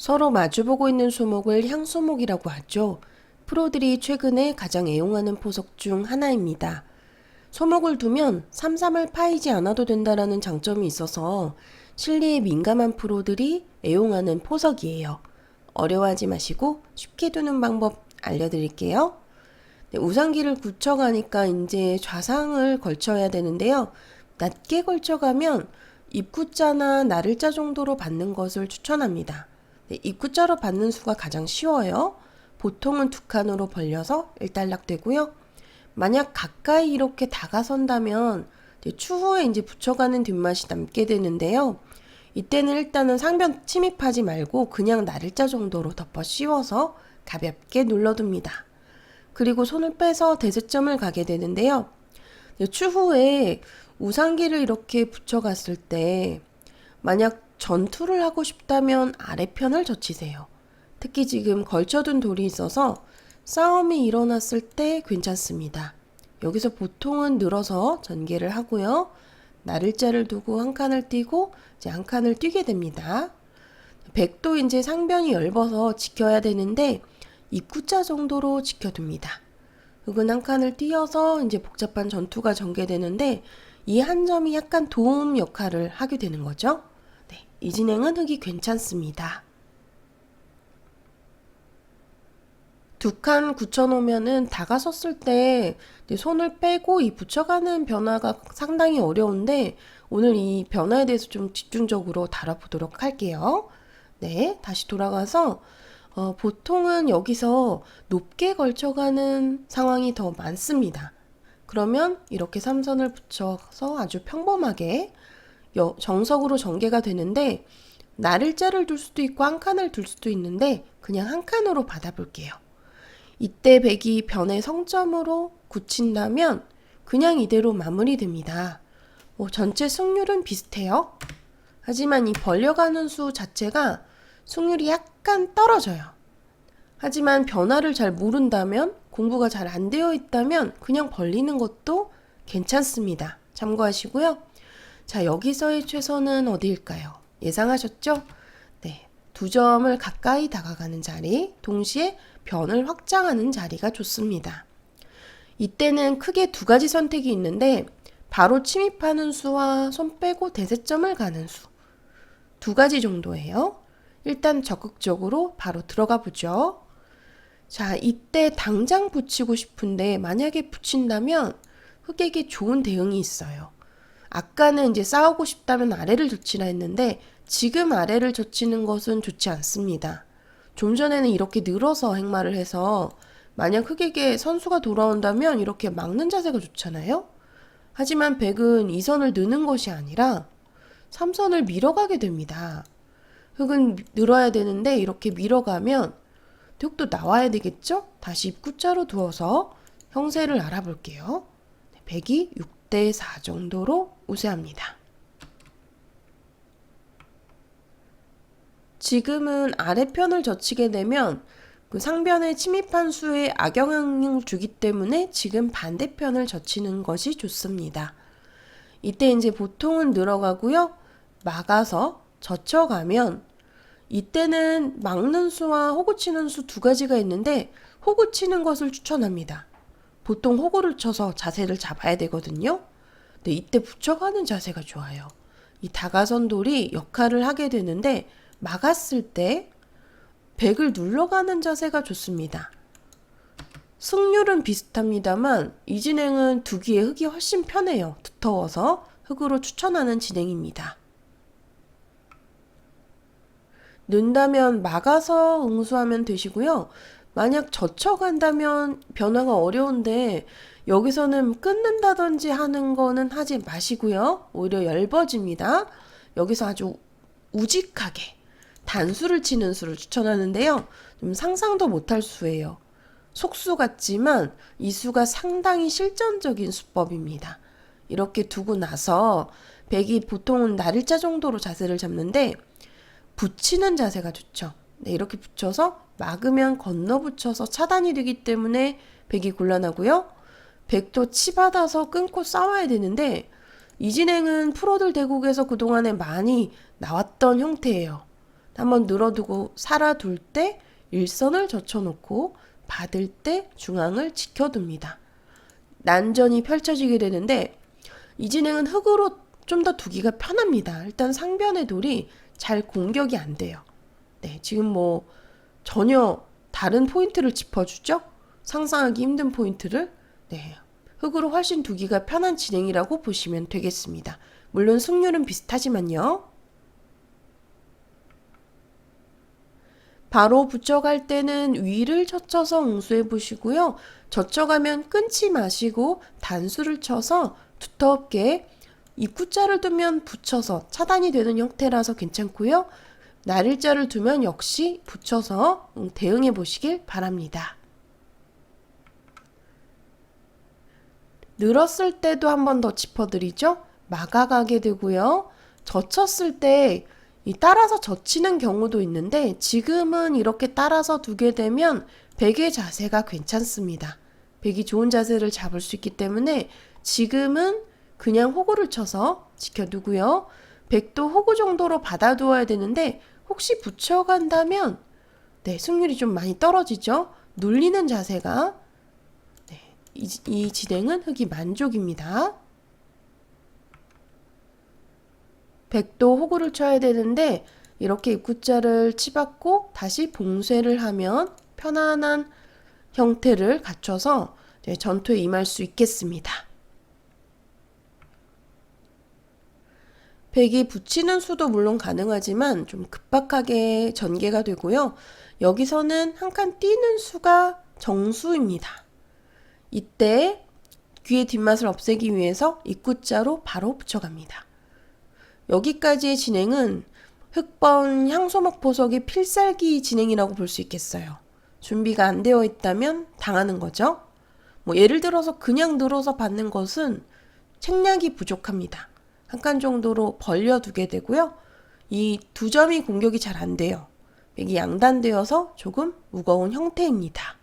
서로 마주보고 있는 수목을 향수목이라고 하죠. 프로들이 최근에 가장 애용하는 포석 중 하나입니다. 소목을 두면 삼삼을 파이지 않아도 된다라는 장점이 있어서 실리에 민감한 프로들이 애용하는 포석이에요. 어려워하지 마시고 쉽게 두는 방법 알려드릴게요. 네, 우상기를 굳혀가니까 이제 좌상을 걸쳐야 되는데요. 낮게 걸쳐가면 입구자나 나를자 정도로 받는 것을 추천합니다. 네, 입구자로 받는 수가 가장 쉬워요. 보통은 두 칸으로 벌려서 일단락 되고요. 만약 가까이 이렇게 다가선다면 추후에 이제 붙여가는 뒷맛이 남게 되는데요. 이때는 일단은 상변 침입하지 말고 그냥 나를자 정도로 덮어 씌워서 가볍게 눌러둡니다. 그리고 손을 빼서 대세점을 가게 되는데요. 네, 추후에 우상기를 이렇게 붙여갔을 때 만약 전투를 하고 싶다면 아래편을 젖히세요. 특히 지금 걸쳐둔 돌이 있어서 싸움이 일어났을 때 괜찮습니다. 여기서 보통은 늘어서 전개를 하고요. 나를자를 두고 한 칸을 띄고 이제 한 칸을 뛰게 됩니다. 백도 이제 상변이 넓어서 지켜야 되는데 입구자 정도로 지켜둡니다. 흙은 한 칸을 띄어서 이제 복잡한 전투가 전개되는데 이 한 점이 약간 도움 역할을 하게 되는 거죠. 네, 이 진행은 흙이 괜찮습니다. 두 칸 굳혀놓으면은 다가섰을 때 손을 빼고 이 붙여가는 변화가 상당히 어려운데 오늘 이 변화에 대해서 좀 집중적으로 다뤄보도록 할게요. 네, 다시 돌아가서 어, 보통은 여기서 높게 걸쳐가는 상황이 더 많습니다. 그러면 이렇게 삼선을 붙여서 아주 평범하게 여- 정석으로 전개가 되는데 나를 자를 둘 수도 있고 한 칸을 둘 수도 있는데 그냥 한 칸으로 받아볼게요. 이때 백이 변의 성점으로 굳힌다면 그냥 이대로 마무리됩니다. 뭐 전체 승률은 비슷해요. 하지만 이 벌려가는 수 자체가 승률이 약간 떨어져요. 하지만 변화를 잘 모른다면 공부가 잘 안 되어 있다면 그냥 벌리는 것도 괜찮습니다. 참고하시고요. 자, 여기서의 최선은 어디일까요? 예상하셨죠? 네. 두 점을 가까이 다가가는 자리, 동시에 변을 확장하는 자리가 좋습니다. 이때는 크게 두 가지 선택이 있는데 바로 침입하는 수와 손 빼고 대세점을 가는 수. 두 가지 정도예요. 일단 적극적으로 바로 들어가 보죠. 자, 이때 당장 붙이고 싶은데 만약에 붙인다면 흑에게 좋은 대응이 있어요. 아까는 이제 싸우고 싶다면 아래를 젖히라 했는데 지금 아래를 젖히는 것은 좋지 않습니다. 좀 전에는 이렇게 늘어서 행마를 해서 만약 흑에게 선수가 돌아온다면 이렇게 막는 자세가 좋잖아요. 하지만 백은 이 선을 느는 것이 아니라 삼선을 밀어가게 됩니다. 흑은 늘어야 되는데 이렇게 밀어가면 흑도 나와야 되겠죠? 다시 입구자로 두어서 형세를 알아볼게요. 백이 6 대 4 정도로 우세합니다. 지금은 아래편을 젖히게 되면 그 상변에 침입한 수에 악영향을 주기 때문에 지금 반대편을 젖히는 것이 좋습니다. 이때 이제 보통은 늘어가고요. 막아서 젖혀가면 이때는 막는 수와 호구 치는 수 두 가지가 있는데 호구 치는 것을 추천합니다. 보통 호구를 쳐서 자세를 잡아야 되거든요. 근데 이때 붙여가는 자세가 좋아요. 이 다가선 돌이 역할을 하게 되는데 막았을 때 백을 눌러가는 자세가 좋습니다. 승률은 비슷합니다만 이 진행은 두기의 흙이 훨씬 편해요. 두터워서 흙으로 추천하는 진행입니다. 는다면 막아서 응수하면 되시고요. 만약 젖혀간다면 변화가 어려운데 여기서는 끊는다든지 하는 거는 하지 마시고요. 오히려 얇아집니다. 여기서 아주 우직하게 단수를 치는 수를 추천하는데요. 좀 상상도 못할 수예요. 속수 같지만 이 수가 상당히 실전적인 수법입니다. 이렇게 두고 나서 백이 보통은 나를자 정도로 자세를 잡는데 붙이는 자세가 좋죠. 네, 이렇게 붙여서 막으면 건너 붙여서 차단이 되기 때문에 백이 곤란하고요. 백도 치받아서 끊고 싸워야 되는데 이 진행은 프로들 대국에서 그동안에 많이 나왔던 형태예요. 한번 늘어두고 살아둘 때 일선을 젖혀놓고 받을 때 중앙을 지켜둡니다. 난전이 펼쳐지게 되는데 이 진행은 흙으로 좀 더 두기가 편합니다. 일단 상변의 돌이 잘 공격이 안 돼요. 네, 지금 뭐 전혀 다른 포인트를 짚어주죠? 상상하기 힘든 포인트를. 네, 흙으로 훨씬 두기가 편한 진행이라고 보시면 되겠습니다. 물론 승률은 비슷하지만요. 바로 붙여갈 때는 위를 젖혀서 응수해 보시고요. 젖혀가면 끊지 마시고 단수를 쳐서 두텁게 입구자를 두면 붙여서 차단이 되는 형태라서 괜찮고요. 날일자를 두면 역시 붙여서 대응해 보시길 바랍니다. 늘었을 때도 한 번 더 짚어드리죠. 막아가게 되고요. 젖혔을 때이 따라서 젖히는 경우도 있는데 지금은 이렇게 따라서 두게 되면 베개 자세가 괜찮습니다. 백이 좋은 자세를 잡을 수 있기 때문에 지금은 그냥 호구를 쳐서 지켜두고요. 백도 호구 정도로 받아두어야 되는데 혹시 붙여간다면 네, 승률이 좀 많이 떨어지죠. 눌리는 자세가 네, 이, 이 진행은 흙이 만족입니다. 백도 호구를 쳐야 되는데 이렇게 입구자를 치받고 다시 봉쇄를 하면 편안한 형태를 갖춰서 전투에 임할 수 있겠습니다. 백이 붙이는 수도 물론 가능하지만 좀 급박하게 전개가 되고요. 여기서는 한칸 띄는 수가 정수입니다. 이때 귀의 뒷맛을 없애기 위해서 입구자로 바로 붙여갑니다. 여기까지의 진행은 흑번 향소목 보석의 필살기 진행이라고 볼 수 있겠어요. 준비가 안 되어 있다면 당하는 거죠. 뭐 예를 들어서 그냥 늘어서 받는 것은 책략이 부족합니다. 한 칸 정도로 벌려두게 되고요. 이 두 점이 공격이 잘 안 돼요. 여기 양단되어서 조금 무거운 형태입니다.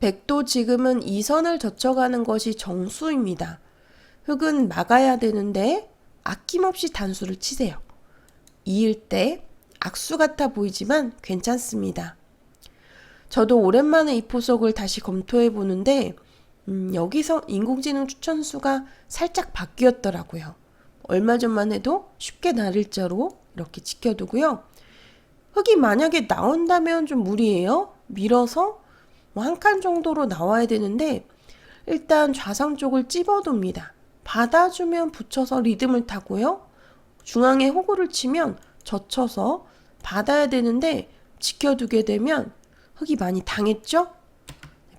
백도 지금은 이 선을 젖혀가는 것이 정수입니다. 흙은 막아야 되는데 아낌없이 단수를 치세요. 이을 때 악수 같아 보이지만 괜찮습니다. 저도 오랜만에 이 포석을 다시 검토해 보는데 음, 여기서 인공지능 추천수가 살짝 바뀌었더라고요. 얼마 전만 해도 쉽게 날일자로 이렇게 지켜두고요. 흙이 만약에 나온다면 좀 무리예요. 밀어서 뭐 한칸 정도로 나와야 되는데 일단 좌상 쪽을 찝어둡니다. 받아주면 붙여서 리듬을 타고요. 중앙에 호구를 치면 젖혀서 받아야 되는데 지켜두게 되면 흙이 많이 당했죠?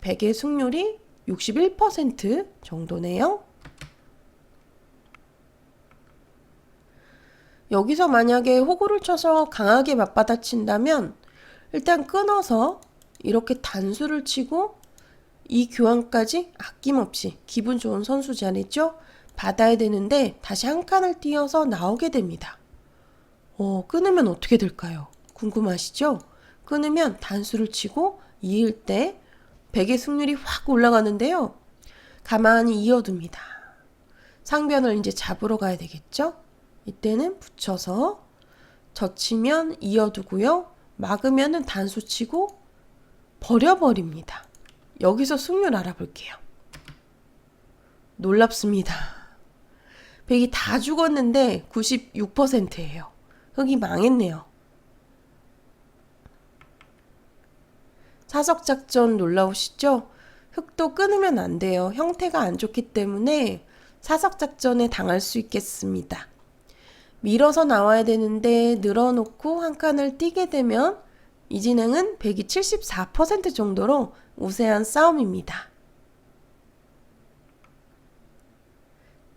베개 승률이 61% 정도네요. 여기서 만약에 호구를 쳐서 강하게 맞받아친다면 일단 끊어서 이렇게 단수를 치고 이 교환까지 아낌없이 기분 좋은 선수 자리죠? 받아야 되는데 다시 한 칸을 띄어서 나오게 됩니다. 어, 끊으면 어떻게 될까요? 궁금하시죠? 끊으면 단수를 치고 이을 때 베개 승률이 확 올라가는데요. 가만히 이어둡니다. 상변을 이제 잡으러 가야 되겠죠? 이때는 붙여서 젖히면 이어두고요. 막으면은 단수 치고 버려버립니다. 여기서 승률 알아볼게요. 놀랍습니다. 백이 다 죽었는데 96%예요. 흙이 망했네요. 사석 작전 놀라우시죠? 흙도 끊으면 안 돼요. 형태가 안 좋기 때문에 사석 작전에 당할 수 있겠습니다. 밀어서 나와야 되는데 늘어놓고 한 칸을 띄게 되면 이 진행은 174% 정도로 우세한 싸움입니다.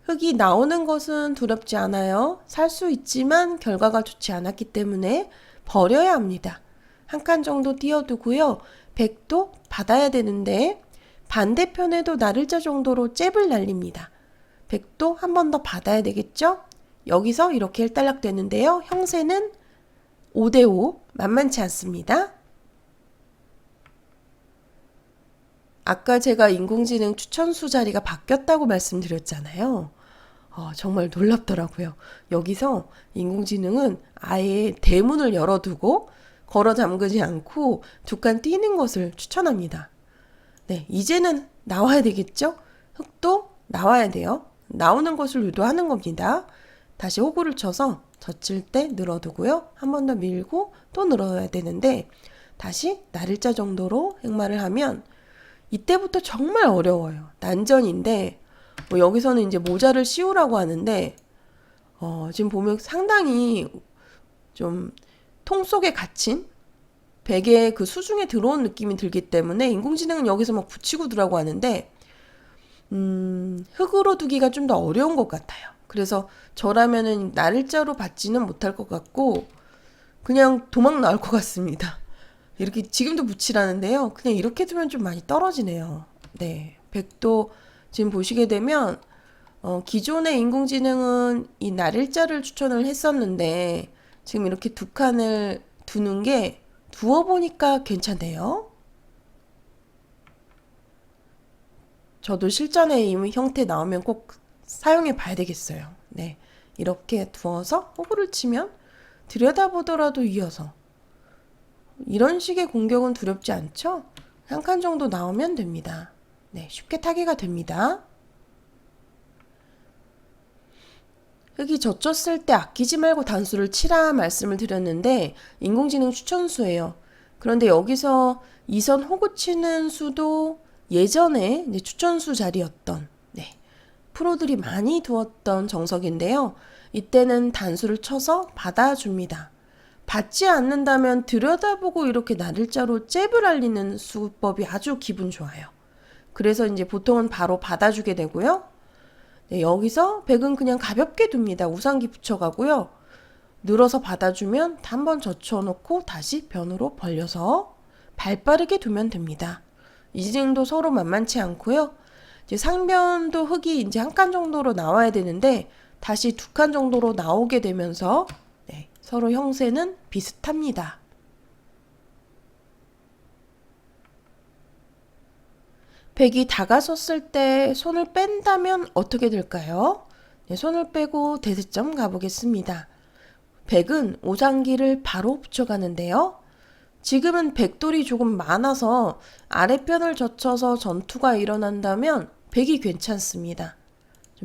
흙이 나오는 것은 두렵지 않아요. 살 수 있지만 결과가 좋지 않았기 때문에 버려야 합니다. 한 칸 정도 띄워두고요. 백도 받아야 되는데 반대편에도 나를자 정도로 잽을 날립니다. 백도 한 번 더 받아야 되겠죠? 여기서 이렇게 일단락 되는데요. 형세는 5대5 만만치 않습니다. 아까 제가 인공지능 추천수 자리가 바뀌었다고 말씀드렸잖아요. 어, 정말 놀랍더라고요. 여기서 인공지능은 아예 대문을 열어두고 걸어 잠그지 않고 두 칸 뛰는 것을 추천합니다. 네, 이제는 나와야 되겠죠? 흙도 나와야 돼요. 나오는 것을 유도하는 겁니다. 다시 호구를 쳐서 젖힐 때 늘어두고요. 한 번 더 밀고 또 늘어야 되는데 다시 날일자 정도로 행마를 하면 이때부터 정말 어려워요. 난전인데 뭐 여기서는 이제 모자를 씌우라고 하는데 어, 지금 보면 상당히 좀 통 속에 갇힌 베개의 그 수중에 들어온 느낌이 들기 때문에 인공지능은 여기서 막 붙이고 두라고 하는데 음, 흙으로 두기가 좀 더 어려운 것 같아요. 그래서 저라면은 날짜로 받지는 못할 것 같고 그냥 도망 나올 것 같습니다. 이렇게 지금도 붙이라는데요. 그냥 이렇게 두면 좀 많이 떨어지네요. 네. 백도 지금 보시게 되면 어, 기존의 인공지능은 이 날일자를 추천을 했었는데 지금 이렇게 두 칸을 두는 게 두어 보니까 괜찮네요. 저도 실전에 이 형태 나오면 꼭 사용해 봐야 되겠어요. 네. 이렇게 두어서 호구를 치면 들여다보더라도 이어서 이런 식의 공격은 두렵지 않죠? 한 칸 정도 나오면 됩니다. 네, 쉽게 타개가 됩니다. 흙이 젖혔을 때 아끼지 말고 단수를 치라 말씀을 드렸는데 인공지능 추천수예요. 그런데 여기서 이선 호구 치는 수도 예전에 추천수 자리였던 네, 프로들이 많이 두었던 정석인데요. 이때는 단수를 쳐서 받아줍니다. 받지 않는다면 들여다보고 이렇게 나를자로 잽을 알리는 수법이 아주 기분 좋아요. 그래서 이제 보통은 바로 받아주게 되고요. 네, 여기서 백은 그냥 가볍게 둡니다. 우상기 붙여가고요. 늘어서 받아주면 한번 젖혀놓고 다시 변으로 벌려서 발 빠르게 두면 됩니다. 이 진행도 서로 만만치 않고요. 이제 상변도 흙이 이제 한 칸 정도로 나와야 되는데 다시 두 칸 정도로 나오게 되면서 네, 서로 형세는 비슷합니다. 백이 다가섰을 때 손을 뺀다면 어떻게 될까요? 네, 손을 빼고 대세점 가보겠습니다. 백은 오장기를 바로 붙여가는데요. 지금은 백돌이 조금 많아서 아랫편을 젖혀서 전투가 일어난다면 백이 괜찮습니다.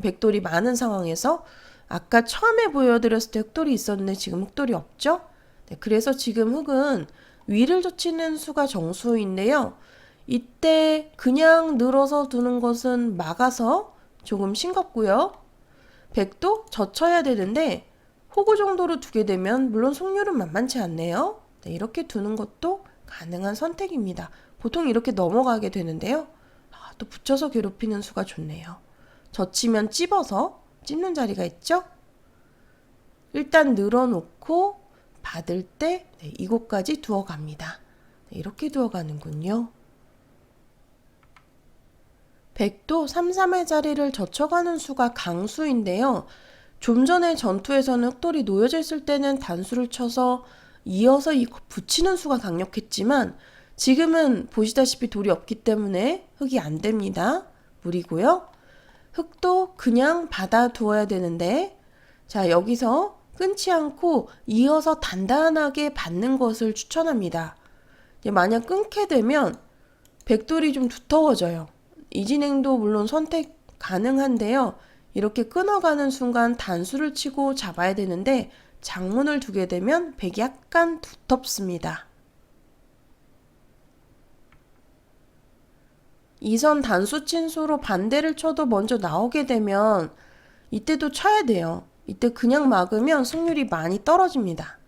백돌이 많은 상황에서 아까 처음에 보여드렸을 때 흑돌이 있었는데 지금 흑돌이 없죠? 네, 그래서 지금 흑은 위를 젖히는 수가 정수인데요. 이때 그냥 늘어서 두는 것은 막아서 조금 싱겁고요. 백도 젖혀야 되는데 호구 정도로 두게 되면 물론 속률은 만만치 않네요. 네, 이렇게 두는 것도 가능한 선택입니다. 보통 이렇게 넘어가게 되는데요. 아, 또 붙여서 괴롭히는 수가 좋네요. 젖히면 찝어서 찝는 자리가 있죠? 일단 늘어놓고 받을 때 네, 이곳까지 두어갑니다. 네, 이렇게 두어가는군요. 백도 3, 3의 자리를 젖혀가는 수가 강수인데요. 좀 전에 전투에서는 흑돌이 놓여져 있을 때는 단수를 쳐서 이어서 이 붙이는 수가 강력했지만 지금은 보시다시피 돌이 없기 때문에 흙이 안 됩니다. 물이고요. 흙도 그냥 받아 두어야 되는데 자 여기서 끊지 않고 이어서 단단하게 받는 것을 추천합니다. 만약 끊게 되면 백돌이 좀 두터워져요. 이 진행도 물론 선택 가능한데요. 이렇게 끊어가는 순간 단수를 치고 잡아야 되는데 장문을 두게 되면 백이 약간 두텁습니다. 이선 단수 친수로 반대를 쳐도 먼저 나오게 되면 이때도 쳐야 돼요. 이때 그냥 막으면 승률이 많이 떨어집니다.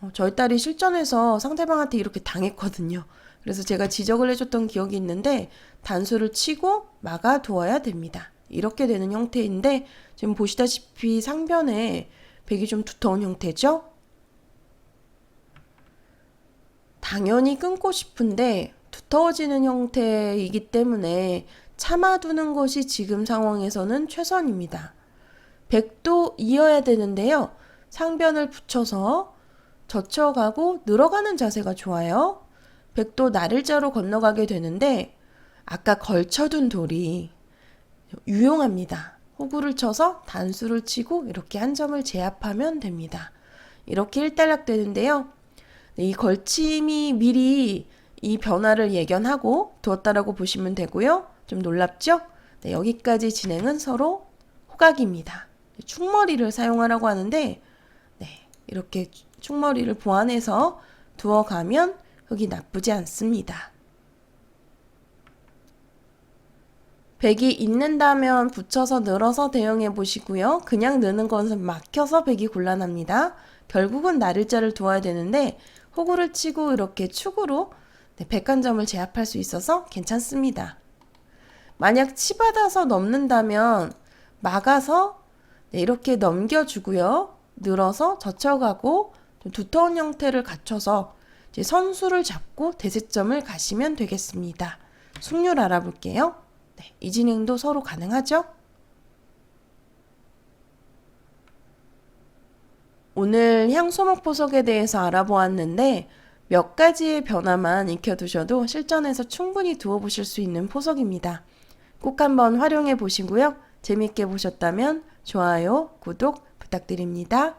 어, 저희 딸이 실전에서 상대방한테 이렇게 당했거든요. 그래서 제가 지적을 해줬던 기억이 있는데 단수를 치고 막아두어야 됩니다. 이렇게 되는 형태인데 지금 보시다시피 상변에 백이 좀 두터운 형태죠? 당연히 끊고 싶은데 두터워지는 형태이기 때문에 참아두는 것이 지금 상황에서는 최선입니다. 백도 이어야 되는데요. 상변을 붙여서 젖혀가고 늘어가는 자세가 좋아요. 백도 나를자로 건너가게 되는데 아까 걸쳐둔 돌이 유용합니다. 호구를 쳐서 단수를 치고 이렇게 한 점을 제압하면 됩니다. 이렇게 일단락 되는데요. 네, 이 걸침이 미리 이 변화를 예견하고 두었다라고 보시면 되고요. 좀 놀랍죠? 네, 여기까지 진행은 서로 호각입니다. 충머리를 사용하라고 하는데 네, 이렇게 충머리를 보완해서 두어가면 흙이 나쁘지 않습니다. 백이 있는다면 붙여서 늘어서 대응해 보시고요. 그냥 느는 것은 막혀서 백이 곤란합니다. 결국은 나를자를 두어야 되는데 호구를 치고 이렇게 축으로 네, 백한점을 제압할 수 있어서 괜찮습니다. 만약 치받아서 넘는다면 막아서 네, 이렇게 넘겨주고요. 늘어서 젖혀가고 좀 두터운 형태를 갖춰서 이제 선수를 잡고 대세점을 가시면 되겠습니다. 승률 알아볼게요. 네, 이 진행도 서로 가능하죠? 오늘 향소목 보석에 대해서 알아보았는데 몇 가지의 변화만 익혀두셔도 실전에서 충분히 두어보실 수 있는 포석입니다. 꼭 한번 활용해 보시고요. 재밌게 보셨다면 좋아요, 구독 부탁드립니다.